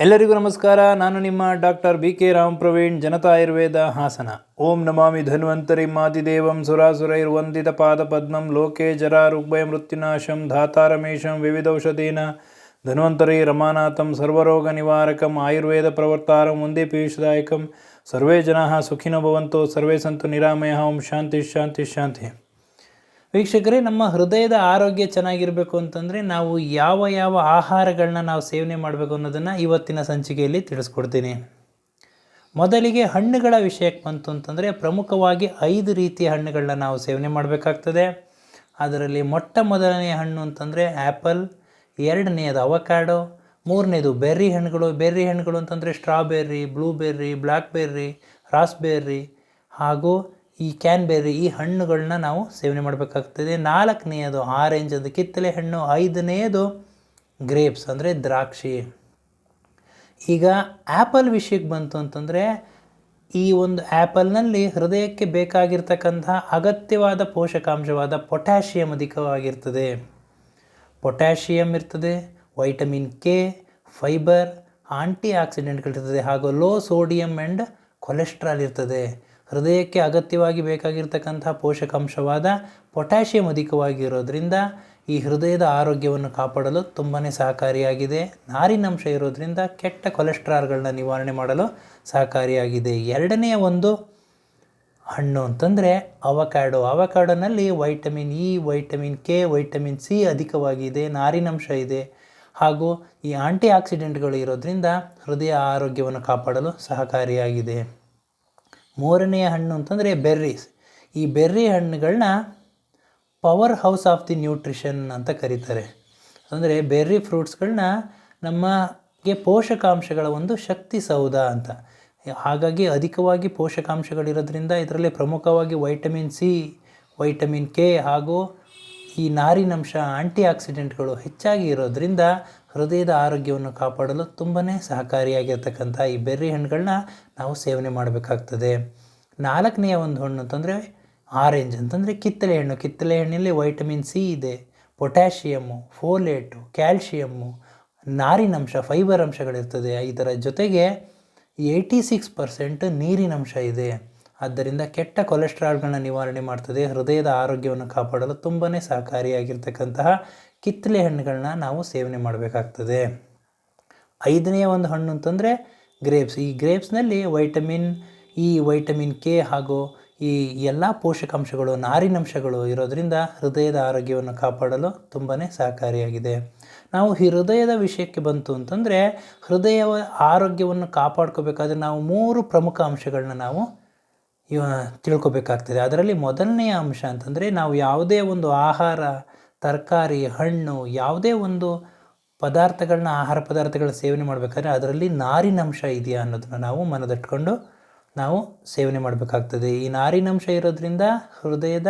ಎಲ್ಲರಿಗೂ ನಮಸ್ಕಾರ. ನಾನು ನಿಮ್ಮ doctor B K Ram Praveen, Janata Ayurveda Hassan. ಓಂ ನಮಾಮಿ ಧನ್ವಂತರಿ ಮಾತಿದೇವಂ ಸುರಾಸುರೈರ್ವಂದಿತ ಪಾದ ಪದ್ಮಂ ಲೋಕೆ ಜರ ರುಗ್ಭಯ ಮೃತ್ಯುನಾಶಂ ಧಾತಾರಮೇಶಂ ವಿವಿಧೌಷಧೀನ ಧನ್ವಂತರಿ ರಮಾನಾಥಂ ಸರ್ವರೋಗ ನಿವಾರಕಂ ಆಯುರ್ವೇದ ಪ್ರವರ್ತಾರಂ ಒಂದೇ ಪೀಯೂಷದಾಯಕಂ. ಸರ್ವೇ ಜನಾ ಸುಖಿನೋ ಭವಂತು, ಸರ್ವೇ ಸಂತು ನಿರಾಮಯ, ಓಂ ಶಾಂತಿ ಶಾಂತಿ ಶಾಂತಿ. ವೀಕ್ಷಕರೇ, ನಮ್ಮ ಹೃದಯದ ಆರೋಗ್ಯ ಚೆನ್ನಾಗಿರಬೇಕು ಅಂತಂದರೆ ನಾವು ಯಾವ ಯಾವ ಆಹಾರಗಳನ್ನ ನಾವು ಸೇವನೆ ಮಾಡಬೇಕು ಅನ್ನೋದನ್ನು ಇವತ್ತಿನ ಸಂಚಿಕೆಯಲ್ಲಿ ತಿಳಿಸ್ಕೊಡ್ತೀನಿ. ಮೊದಲಿಗೆ ಹಣ್ಣುಗಳ ವಿಷಯಕ್ಕೆ ಬಂತು ಅಂತಂದರೆ ಪ್ರಮುಖವಾಗಿ ಐದು ರೀತಿಯ ಹಣ್ಣುಗಳನ್ನ ನಾವು ಸೇವನೆ ಮಾಡಬೇಕಾಗ್ತದೆ. ಅದರಲ್ಲಿ ಮೊಟ್ಟ ಮೊದಲನೆಯ ಹಣ್ಣು ಅಂತಂದರೆ ಆ್ಯಪಲ್ ಎರಡನೆಯದು ಅವಕಾಡೋ, ಮೂರನೇದು ಬೆರ್ರಿ ಹಣ್ಣುಗಳು. ಬೆರ್ರಿ ಹಣ್ಣುಗಳು ಅಂತಂದರೆ ಸ್ಟ್ರಾಬೆರ್ರಿ, ಬ್ಲೂಬೆರ್ರಿ, ಬ್ಲ್ಯಾಕ್ಬೆರ್ರಿ, ರಾಸ್ಬೆರ್ರಿ ಹಾಗೂ ಈ ಕ್ಯಾನ್ಬೆರಿ, ಈ ಹಣ್ಣುಗಳನ್ನ ನಾವು ಸೇವನೆ ಮಾಡಬೇಕಾಗ್ತದೆ. ನಾಲ್ಕನೆಯದು ಆರೆಂಜ್ ಅದು ಕಿತ್ತಳೆ ಹಣ್ಣು ಐದನೆಯದು ಗ್ರೇಪ್ಸ್ ಅಂದರೆ ದ್ರಾಕ್ಷಿ. ಈಗ ಆ್ಯಪಲ್ ವಿಷಯಕ್ಕೆ ಬಂತು ಅಂತಂದರೆ, ಈ ಒಂದು ಆ್ಯಪಲ್ನಲ್ಲಿ ಹೃದಯಕ್ಕೆ ಬೇಕಾಗಿರ್ತಕ್ಕಂಥ ಅಗತ್ಯವಾದ ಪೋಷಕಾಂಶವಾದ ಪೊಟ್ಯಾಷಿಯಂ ಅಧಿಕವಾಗಿರ್ತದೆ. ಪೊಟ್ಯಾಷಿಯಂ ಇರ್ತದೆ, ವೈಟಮಿನ್ ಕೆ, ಫೈಬರ್, ಆಂಟಿ ಆಕ್ಸಿಡೆಂಟ್ಗಳಿರ್ತದೆ, ಹಾಗೂ ಲೋ ಸೋಡಿಯಂ ಆ್ಯಂಡ್ ಕೊಲೆಸ್ಟ್ರಾಲ್ ಇರ್ತದೆ. ಹೃದಯಕ್ಕೆ ಅಗತ್ಯವಾಗಿ ಬೇಕಾಗಿರ್ತಕ್ಕಂಥ ಪೋಷಕಾಂಶವಾದ ಪೊಟ್ಯಾಷಿಯಂ ಅಧಿಕವಾಗಿರೋದ್ರಿಂದ ಈ ಹೃದಯದ ಆರೋಗ್ಯವನ್ನು ಕಾಪಾಡಲು ತುಂಬಾ ಸಹಕಾರಿಯಾಗಿದೆ. ನಾರಿನಂಶ ಇರೋದರಿಂದ ಕೆಟ್ಟ ಕೊಲೆಸ್ಟ್ರಾಲ್ಗಳನ್ನ ನಿವಾರಣೆ ಮಾಡಲು ಸಹಕಾರಿಯಾಗಿದೆ. ಎರಡನೆಯ ಒಂದು ಹಣ್ಣು ಅಂತಂದರೆ avocado ಅವಕ್ಯಾಡೋನಲ್ಲಿ vitamin E, vitamin K, vitamin C ಅಧಿಕವಾಗಿದೆ. ನಾರಿನಂಶ ಇದೆ. ಹಾಗೂ ಈ ಆಂಟಿ ಆಕ್ಸಿಡೆಂಟ್ಗಳು ಇರೋದರಿಂದ ಹೃದಯ ಆರೋಗ್ಯವನ್ನು ಕಾಪಾಡಲು ಸಹಕಾರಿಯಾಗಿದೆ. ಮೂರನೆಯ ಹಣ್ಣು ಅಂತಂದರೆ ಬೆರ್ರೀಸ್ ಈ ಬೆರ್ರಿ ಹಣ್ಣುಗಳನ್ನ power house of the nutrition ಅಂತ ಕರೀತಾರೆ. ಅಂದರೆ ಬೆರ್ರಿ ಫ್ರೂಟ್ಸ್ಗಳನ್ನ ನಮಗೆ ಪೋಷಕಾಂಶಗಳ ಒಂದು ಶಕ್ತಿ ಸೌಧ ಅಂತ. ಹಾಗಾಗಿ ಅಧಿಕವಾಗಿ ಪೋಷಕಾಂಶಗಳಿರೋದ್ರಿಂದ ಇದರಲ್ಲಿ ಪ್ರಮುಖವಾಗಿ ವೈಟಮಿನ್ ಸಿ ವೈಟಮಿನ್ ಕೆ ಹಾಗೂ ಈ ನಾರಿನಂಶ ಆಂಟಿ ಆಕ್ಸಿಡೆಂಟ್ಗಳು ಹೆಚ್ಚಾಗಿ ಇರೋದ್ರಿಂದ ಹೃದಯದ ಆರೋಗ್ಯವನ್ನು ಕಾಪಾಡಲು ತುಂಬಾ ಸಹಕಾರಿಯಾಗಿರ್ತಕ್ಕಂಥ ಈ ಬೆರ್ರಿ ಹಣ್ಣುಗಳನ್ನ ನಾವು ಸೇವನೆ ಮಾಡಬೇಕಾಗ್ತದೆ. ನಾಲ್ಕನೆಯ ಒಂದು ಹಣ್ಣು ಅಂತಂದರೆ ಆರೆಂಜ್ ಅಂತಂದರೆ ಕಿತ್ತಳೆ ಹಣ್ಣು. ಕಿತ್ತಳೆ ಹಣ್ಣಿನಲ್ಲಿ ವೈಟಮಿನ್ ಸಿ ಇದೆ ಪೊಟ್ಯಾಷಿಯಮ್ಮು ಫೋಲೇಟು ಕ್ಯಾಲ್ಶಿಯಮ್ಮು ನಾರಿನಂಶ ಫೈಬರ್ ಅಂಶಗಳಿರ್ತದೆ. ಇದರ ಜೊತೆಗೆ ಏಯ್ಟಿ ಸಿಕ್ಸ್ ಪರ್ಸೆಂಟ್ ನೀರಿನಂಶ ಇದೆ. ಆದ್ದರಿಂದ ಕೆಟ್ಟ ಕೊಲೆಸ್ಟ್ರಾಲ್ಗಳನ್ನ ನಿವಾರಣೆ ಮಾಡ್ತದೆ. ಹೃದಯದ ಆರೋಗ್ಯವನ್ನು ಕಾಪಾಡಲು ತುಂಬಾ ಸಹಕಾರಿಯಾಗಿರ್ತಕ್ಕಂತಹ ಕಿತ್ತಳೆ ಹಣ್ಣುಗಳನ್ನ ನಾವು ಸೇವನೆ ಮಾಡಬೇಕಾಗ್ತದೆ. ಐದನೆಯ ಒಂದು ಹಣ್ಣು ಅಂತಂದರೆ ಗ್ರೇಪ್ಸ್. ಈ ಗ್ರೇಪ್ಸ್ನಲ್ಲಿ ವೈಟಮಿನ್ ಇ, ವೈಟಮಿನ್ ಕೆ ಹಾಗೂ ಈ ಎಲ್ಲ ಪೋಷಕಾಂಶಗಳು, ನಾರಿನಂಶಗಳು ಇರೋದರಿಂದ ಹೃದಯದ ಆರೋಗ್ಯವನ್ನು ಕಾಪಾಡಲು ತುಂಬಾ ಸಹಕಾರಿಯಾಗಿದೆ. ನಾವು ಹೃದಯದ ವಿಷಯಕ್ಕೆ ಬಂತು ಅಂತಂದರೆ ಹೃದಯ ಆರೋಗ್ಯವನ್ನು ಕಾಪಾಡ್ಕೋಬೇಕಾದ್ರೆ ನಾವು ಮೂರು ಪ್ರಮುಖ ಅಂಶಗಳನ್ನ ನಾವು ಇವ ತಿಳ್ಕೊಬೇಕಾಗ್ತದೆ. ಅದರಲ್ಲಿ ಮೊದಲನೆಯ ಅಂಶ ಅಂತಂದರೆ ನಾವು ಯಾವುದೇ ಒಂದು ಆಹಾರ, ತರಕಾರಿ, ಹಣ್ಣು, ಯಾವುದೇ ಒಂದು ಪದಾರ್ಥಗಳನ್ನ, ಆಹಾರ ಪದಾರ್ಥಗಳ ಸೇವನೆ ಮಾಡಬೇಕಾದ್ರೆ ಅದರಲ್ಲಿ ನಾರಿನಂಶ ಇದೆಯಾ ಅನ್ನೋದನ್ನ ನಾವು ಮನದಟ್ಕೊಂಡು ನಾವು ಸೇವನೆ ಮಾಡಬೇಕಾಗ್ತದೆ. ಈ ನಾರಿನಂಶ ಇರೋದ್ರಿಂದ ಹೃದಯದ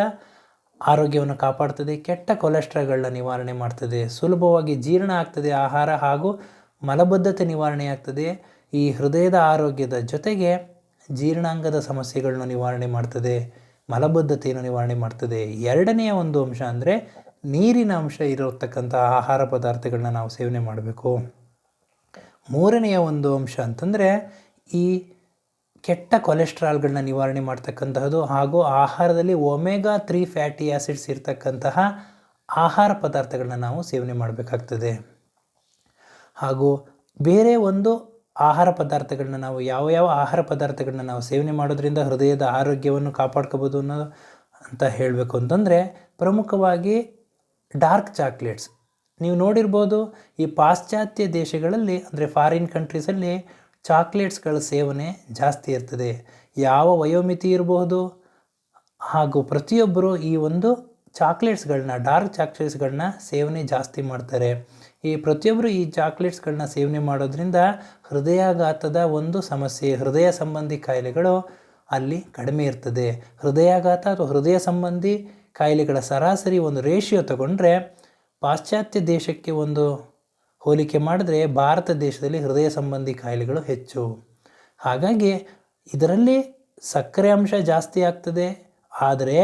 ಆರೋಗ್ಯವನ್ನು ಕಾಪಾಡ್ತದೆ, ಕೆಟ್ಟ ಕೊಲೆಸ್ಟ್ರಾಲ್ಗಳನ್ನ ನಿವಾರಣೆ ಮಾಡ್ತದೆ, ಸುಲಭವಾಗಿ ಜೀರ್ಣ ಆಗ್ತದೆ ಆಹಾರ ಹಾಗೂ ಮಲಬದ್ಧತೆ ನಿವಾರಣೆ ಆಗ್ತದೆ ಈ ಹೃದಯದ ಆರೋಗ್ಯದ ಜೊತೆಗೆ ಜೀರ್ಣಾಂಗದ ಸಮಸ್ಯೆಗಳನ್ನ ನಿವಾರಣೆ ಮಾಡ್ತದೆ, ಮಲಬದ್ಧತೆಯನ್ನು ನಿವಾರಣೆ ಮಾಡ್ತದೆ. ಎರಡನೆಯ ಒಂದು ಅಂಶ ಅಂದರೆ ನೀರಿನ ಅಂಶ ಇರತಕ್ಕಂಥ ಆಹಾರ ಪದಾರ್ಥಗಳನ್ನ ನಾವು ಸೇವನೆ ಮಾಡಬೇಕು. ಮೂರನೆಯ ಒಂದು ಅಂಶ ಅಂತಂದರೆ ಈ ಕೆಟ್ಟ ಕೊಲೆಸ್ಟ್ರಾಲ್ಗಳನ್ನ ನಿವಾರಣೆ ಮಾಡ್ತಕ್ಕಂತಹದ್ದು ಹಾಗೂ ಆಹಾರದಲ್ಲಿ ಒಮೆಗಾ ತ್ರೀ ಫ್ಯಾಟಿ ಆ್ಯಸಿಡ್ಸ್ ಇರತಕ್ಕಂತಹ ಆಹಾರ ಪದಾರ್ಥಗಳನ್ನ ನಾವು ಸೇವನೆ ಮಾಡಬೇಕಾಗ್ತದೆ. ಹಾಗೂ ಬೇರೆ ಒಂದು ಆಹಾರ ಪದಾರ್ಥಗಳನ್ನ ನಾವು ಯಾವ ಯಾವ ಆಹಾರ ಪದಾರ್ಥಗಳನ್ನ ನಾವು ಸೇವನೆ ಮಾಡೋದ್ರಿಂದ ಹೃದಯದ ಆರೋಗ್ಯವನ್ನು ಕಾಪಾಡ್ಕೋಬೋದು ಅನ್ನೋ ಅಂತ ಹೇಳಬೇಕು ಅಂತಂದರೆ ಪ್ರಮುಖವಾಗಿ ಡಾರ್ಕ್ ಚಾಕ್ಲೇಟ್ಸ್. ನೀವು ನೋಡಿರ್ಬೋದು ಈ ಪಾಶ್ಚಾತ್ಯ ದೇಶಗಳಲ್ಲಿ, ಅಂದರೆ ಫಾರಿನ್ ಕಂಟ್ರೀಸಲ್ಲಿ ಚಾಕ್ಲೇಟ್ಸ್ಗಳ ಸೇವನೆ ಜಾಸ್ತಿ ಇರ್ತದೆ. ಯಾವ ವಯೋಮಿತಿ ಇರಬಹುದು ಹಾಗೂ ಪ್ರತಿಯೊಬ್ಬರು ಈ ಒಂದು ಚಾಕ್ಲೇಟ್ಸ್ಗಳನ್ನ, ಡಾರ್ಕ್ ಚಾಕ್ಲೇಟ್ಸ್ಗಳನ್ನ ಸೇವನೆ ಜಾಸ್ತಿ ಮಾಡ್ತಾರೆ. ಈ ಪ್ರತಿಯೊಬ್ಬರು ಈ ಚಾಕ್ಲೇಟ್ಸ್ಗಳನ್ನ ಸೇವನೆ ಮಾಡೋದ್ರಿಂದ ಹೃದಯಾಘಾತದ ಒಂದು ಸಮಸ್ಯೆ, ಹೃದಯ ಸಂಬಂಧಿ ಕಾಯಿಲೆಗಳು ಅಲ್ಲಿ ಕಡಿಮೆ ಇರ್ತದೆ. ಹೃದಯಾಘಾತ ಅಥವಾ ಹೃದಯ ಸಂಬಂಧಿ ಕಾಯಿಲೆಗಳ ಸರಾಸರಿ ಒಂದು ರೇಷಿಯೋ ತಗೊಂಡ್ರೆ ಪಾಶ್ಚಾತ್ಯ ದೇಶಕ್ಕೆ ಒಂದು ಹೋಲಿಕೆ ಮಾಡಿದ್ರೆ ಭಾರತ ದೇಶದಲ್ಲಿ ಹೃದಯ ಸಂಬಂಧಿ ಕಾಯಿಲೆಗಳು ಹೆಚ್ಚು. ಹಾಗಾಗಿ ಇದರಲ್ಲಿ ಸಕ್ಕರೆ ಅಂಶ ಜಾಸ್ತಿ ಆಗ್ತದೆ. ಆದರೆ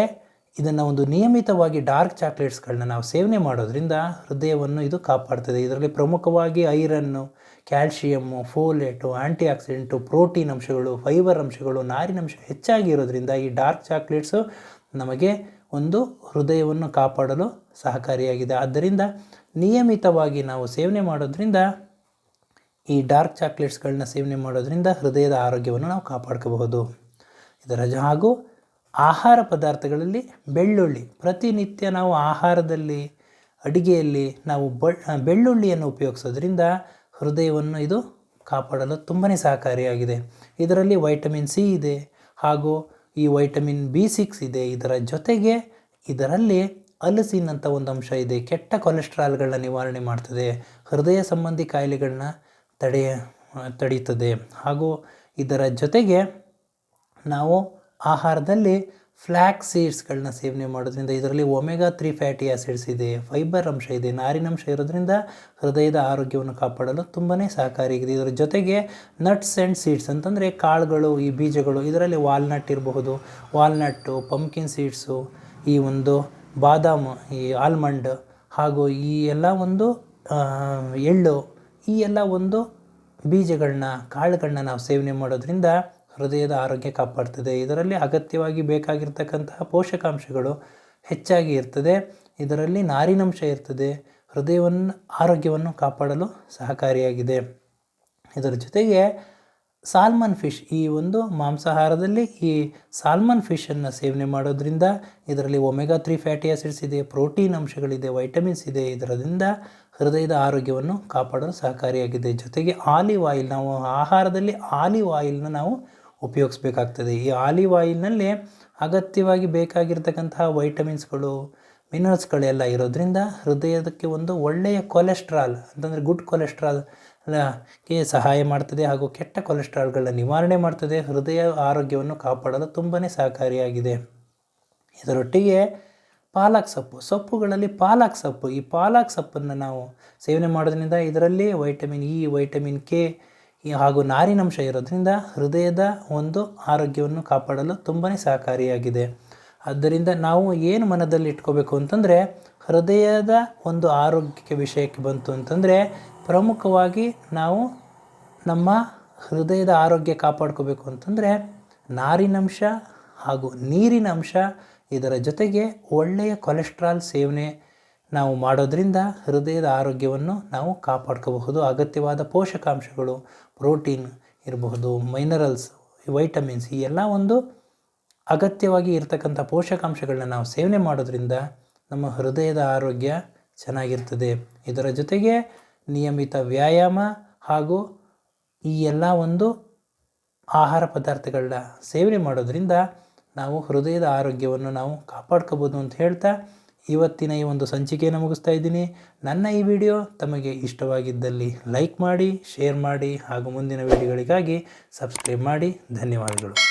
ಇದನ್ನು ಒಂದು ನಿಯಮಿತವಾಗಿ ಡಾರ್ಕ್ ಚಾಕ್ಲೇಟ್ಸ್ಗಳನ್ನ ನಾವು ಸೇವನೆ ಮಾಡೋದ್ರಿಂದ ಹೃದಯವನ್ನು ಇದು ಕಾಪಾಡ್ತದೆ. ಇದರಲ್ಲಿ ಪ್ರಮುಖವಾಗಿ iron, calcium, folate anti oxidant protein ಅಂಶಗಳು, ಫೈಬರ್ ಅಂಶಗಳು ನಾರಿನಂಶ ಹೆಚ್ಚಾಗಿ ಇರೋದ್ರಿಂದ ಈ ಡಾರ್ಕ್ ಚಾಕ್ಲೇಟ್ಸು ನಮಗೆ ಒಂದು ಹೃದಯವನ್ನು ಕಾಪಾಡಲು ಸಹಕಾರಿಯಾಗಿದೆ. ಆದ್ದರಿಂದ ನಿಯಮಿತವಾಗಿ ನಾವು ಸೇವನೆ ಮಾಡೋದ್ರಿಂದ ಈ ಡಾರ್ಕ್ ಚಾಕ್ಲೇಟ್ಸ್ಗಳನ್ನ ಸೇವನೆ ಮಾಡೋದ್ರಿಂದ ಹೃದಯದ ಆರೋಗ್ಯವನ್ನು ನಾವು ಕಾಪಾಡ್ಕೋಬಹುದು. ಇದರ ಹಾಗೂ ಆಹಾರ ಪದಾರ್ಥಗಳಲ್ಲಿ ಬೆಳ್ಳುಳ್ಳಿ. ಪ್ರತಿನಿತ್ಯ ನಾವು ಆಹಾರದಲ್ಲಿ, ಅಡುಗೆಯಲ್ಲಿ ನಾವು ಬೆಳ್ಳುಳ್ಳಿಯನ್ನು ಉಪಯೋಗಿಸೋದ್ರಿಂದ ಹೃದಯವನ್ನು ಇದು ಕಾಪಾಡಲು ತುಂಬಾ ಸಹಕಾರಿಯಾಗಿದೆ. ಇದರಲ್ಲಿ ವೈಟಮಿನ್ ಸಿ ಇದೆ ಹಾಗೂ ಈ ವೈಟಮಿನ್ ಬಿ ಸಿಕ್ಸ್ ಇದೆ. ಇದರ ಜೊತೆಗೆ ಇದರಲ್ಲಿ ಅಲಸಿನ್ ಅಂತ ಒಂದು ಅಂಶ ಇದೆ. ಕೆಟ್ಟ ಕೊಲೆಸ್ಟ್ರಾಲ್ಗಳನ್ನ ನಿವಾರಣೆ ಮಾಡ್ತದೆ. ಹೃದಯ ಸಂಬಂಧಿ ಕಾಯಿಲೆಗಳನ್ನ ತಡೆಯ, ತಡೀತದೆ ಹಾಗೂ ಇದರ ಜೊತೆಗೆ ನಾವು ಆಹಾರದಲ್ಲಿ ಫ್ಲ್ಯಾಕ್ ಸೀಡ್ಸ್ಗಳನ್ನ ಸೇವನೆ ಮಾಡೋದ್ರಿಂದ ಇದರಲ್ಲಿ ಒಮೆಗಾ ತ್ರೀ ಫ್ಯಾಟಿ ಆ್ಯಸಿಡ್ಸ್ ಇದೆ, ಫೈಬರ್ ಅಂಶ ಇದೆ ನಾರಿನಂಶ ಇರೋದ್ರಿಂದ ಹೃದಯದ ಆರೋಗ್ಯವನ್ನು ಕಾಪಾಡಲು ತುಂಬಾ ಸಹಕಾರಿಯಾಗಿದೆ. ಇದರ ಜೊತೆಗೆ ನಟ್ಸ್ ಆ್ಯಂಡ್ ಸೀಡ್ಸ್ ಅಂತಂದರೆ ಕಾಳುಗಳು, ಈ ಬೀಜಗಳು, ಇದರಲ್ಲಿ ವಾಲ್ನಟ್ ಇರಬಹುದು. ವಾಲ್ನಟ್ಟು ಪಂಪ್ಕಿನ್ ಸೀಡ್ಸು ಈ ಒಂದು ಬಾದಾಮು, ಈ ಆಲ್ಮಂಡ್ ಹಾಗೂ ಈ ಎಲ್ಲ ಒಂದು ಎಳ್ಳು, ಈ ಎಲ್ಲ ಒಂದು ಬೀಜಗಳನ್ನ, ಕಾಳುಗಳನ್ನ ನಾವು ಸೇವನೆ ಮಾಡೋದ್ರಿಂದ ಹೃದಯದ ಆರೋಗ್ಯ ಕಾಪಾಡ್ತದೆ. ಇದರಲ್ಲಿ ಅಗತ್ಯವಾಗಿ ಬೇಕಾಗಿರ್ತಕ್ಕಂತಹ ಪೋಷಕಾಂಶಗಳು ಹೆಚ್ಚಾಗಿ ಇರ್ತದೆ. ಇದರಲ್ಲಿ ನಾರಿನಂಶ ಇರ್ತದೆ. ಹೃದಯವನ್ನು, ಆರೋಗ್ಯವನ್ನು ಕಾಪಾಡಲು ಸಹಕಾರಿಯಾಗಿದೆ. ಇದರ ಜೊತೆಗೆ ಸಾಲ್ಮನ್ ಫಿಶ್, ಈ ಒಂದು ಮಾಂಸಾಹಾರದಲ್ಲಿ ಈ ಸಾಲ್ಮನ್ ಫಿಶನ್ನು ಸೇವನೆ ಮಾಡೋದ್ರಿಂದ ಇದರಲ್ಲಿ ಒಮೆಗಾ ತ್ರೀ ಫ್ಯಾಟಿ ಆಸಿಡ್ಸ್ ಇದೆ, ಪ್ರೋಟೀನ್ ಅಂಶಗಳಿದೆ, ವೈಟಮಿನ್ಸ್ ಇದೆ. ಇದರಿಂದ ಹೃದಯದ ಆರೋಗ್ಯವನ್ನು ಕಾಪಾಡಲು ಸಹಕಾರಿಯಾಗಿದೆ. ಜೊತೆಗೆ ಆಲಿವ್ ಆಯಿಲ್, ನಾವು ಆಹಾರದಲ್ಲಿ ಆಲಿವ್ ಆಯಿಲ್ನ ನಾವು ಉಪಯೋಗಿಸ್ಬೇಕಾಗ್ತದೆ. ಈ ಆಲಿವ್ ಆಯಿಲ್ನಲ್ಲಿ ಅಗತ್ಯವಾಗಿ ಬೇಕಾಗಿರ್ತಕ್ಕಂತಹ ವೈಟಮಿನ್ಸ್ಗಳು ಮಿನರಲ್ಸ್ಗಳೆಲ್ಲ ಇರೋದ್ರಿಂದ ಹೃದಯದಕ್ಕೆ ಒಂದು ಒಳ್ಳೆಯ ಕೊಲೆಸ್ಟ್ರಾಲ್ ಅಂತಂದರೆ ಗುಡ್ ಕೊಲೆಸ್ಟ್ರಾಲ್ಗೆ ಸಹಾಯ ಮಾಡ್ತದೆ ಹಾಗೂ ಕೆಟ್ಟ ಕೊಲೆಸ್ಟ್ರಾಲ್ಗಳನ್ನ ನಿವಾರಣೆ ಮಾಡ್ತದೆ. ಹೃದಯ ಆರೋಗ್ಯವನ್ನು ಕಾಪಾಡಲು ತುಂಬಾ ಸಹಕಾರಿಯಾಗಿದೆ. ಇದರೊಟ್ಟಿಗೆ ಪಾಲಕ್ ಸೊಪ್ಪು, ಸೊಪ್ಪುಗಳಲ್ಲಿ ಪಾಲಕ್ ಸೊಪ್ಪು. ಈ ಪಾಲಕ್ ಸೊಪ್ಪನ್ನು ನಾವು ಸೇವನೆ ಮಾಡೋದ್ರಿಂದ ಇದರಲ್ಲಿ ವೈಟಮಿನ್ ಇ, ವೈಟಮಿನ್ ಕೆ ಹಾಗೂ ನಾರಿನಂಶ ಇರೋದ್ರಿಂದ ಹೃದಯದ ಒಂದು ಆರೋಗ್ಯವನ್ನು ಕಾಪಾಡಲು ತುಂಬಾ ಸಹಕಾರಿಯಾಗಿದೆ. ಆದ್ದರಿಂದ ನಾವು ಏನು ಮನದಲ್ಲಿ ಇಟ್ಕೋಬೇಕು ಅಂತಂದರೆ, ಹೃದಯದ ಒಂದು ಆರೋಗ್ಯಕ್ಕೆ ವಿಷಯಕ್ಕೆ ಬಂತು ಅಂತಂದರೆ, ಪ್ರಮುಖವಾಗಿ ನಾವು ನಮ್ಮ ಹೃದಯದ ಆರೋಗ್ಯ ಕಾಪಾಡ್ಕೋಬೇಕು ಅಂತಂದರೆ ನಾರಿನಂಶ ಹಾಗೂ ನೀರಿನ ಅಂಶ ಇದರ ಜೊತೆಗೆ ಒಳ್ಳೆಯ ಕೊಲೆಸ್ಟ್ರಾಲ್ ಸೇವನೆ ನಾವು ಮಾಡೋದ್ರಿಂದ ಹೃದಯದ ಆರೋಗ್ಯವನ್ನು ನಾವು ಕಾಪಾಡ್ಕೋಬಹುದು. ಅಗತ್ಯವಾದ ಪೋಷಕಾಂಶಗಳು ಪ್ರೋಟೀನ್ ಇರಬಹುದು ಮೈನರಲ್ಸ್ ವೈಟಮಿನ್ಸ್ ಈ ಎಲ್ಲ ಒಂದು ಅಗತ್ಯವಾಗಿ ಇರತಕ್ಕಂಥ ಪೋಷಕಾಂಶಗಳನ್ನ ನಾವು ಸೇವನೆ ಮಾಡೋದ್ರಿಂದ ನಮ್ಮ ಹೃದಯದ ಆರೋಗ್ಯ ಚೆನ್ನಾಗಿರ್ತದೆ. ಇದರ ಜೊತೆಗೆ ನಿಯಮಿತ ವ್ಯಾಯಾಮ ಹಾಗೂ ಈ ಎಲ್ಲ ಒಂದು ಆಹಾರ ಪದಾರ್ಥಗಳನ್ನ ಸೇವನೆ ಮಾಡೋದ್ರಿಂದ ನಾವು ಹೃದಯದ ಆರೋಗ್ಯವನ್ನು ನಾವು ಕಾಪಾಡ್ಕೋಬೋದು ಅಂತ ಹೇಳ್ತಾ ಇವತ್ತಿನ ಈ ಒಂದು ಸಂಚಿಕೆಯನ್ನು ಮುಗಿಸ್ತಾ ಇದ್ದೀನಿ. ನನ್ನ ಈ ವಿಡಿಯೋ ತಮಗೆ ಇಷ್ಟವಾಗಿದ್ದಲ್ಲಿ ಲೈಕ್ ಮಾಡಿ, ಶೇರ್ ಮಾಡಿ ಹಾಗೂ ಮುಂದಿನ ವಿಡಿಯೋಗಳಿಗಾಗಿ ಸಬ್ಸ್ಕ್ರೈಬ್ ಮಾಡಿ. ಧನ್ಯವಾದಗಳು.